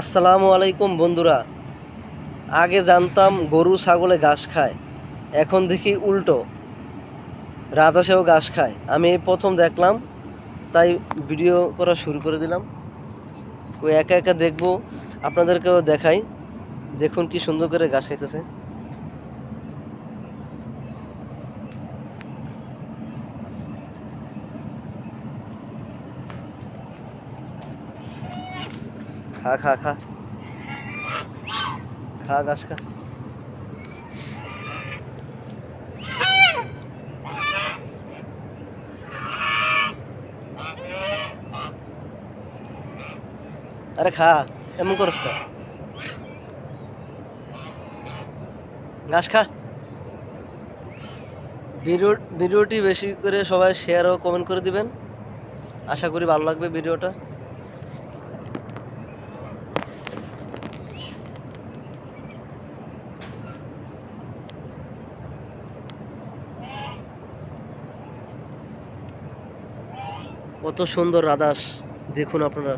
আসসালামু আলাইকুম বন্ধুরা। আগে জানতাম গরু ছাগলে ঘাস খায়, এখন দেখি উল্টো। রাধাসেও ঘাস খায়। আমি এই প্রথম দেখলাম, তাই ভিডিও করা শুরু করে দিলাম। তো একা একা দেখব, আপনাদেরকেও দেখাই। দেখুন কি সুন্দর করে ঘাস খাইতেছে। খা খা খা। খা ঘাস খা। আরে খা, এমন করস তো ঘাস খা। ভিডিও, ভিডিওটি বেশি করে সবাই শেয়ার ও কমেন্ট করে দিবেন। আশা করি ভালো লাগবে ভিডিওটা। কত সুন্দর রাদাস দেখুন আপনারা।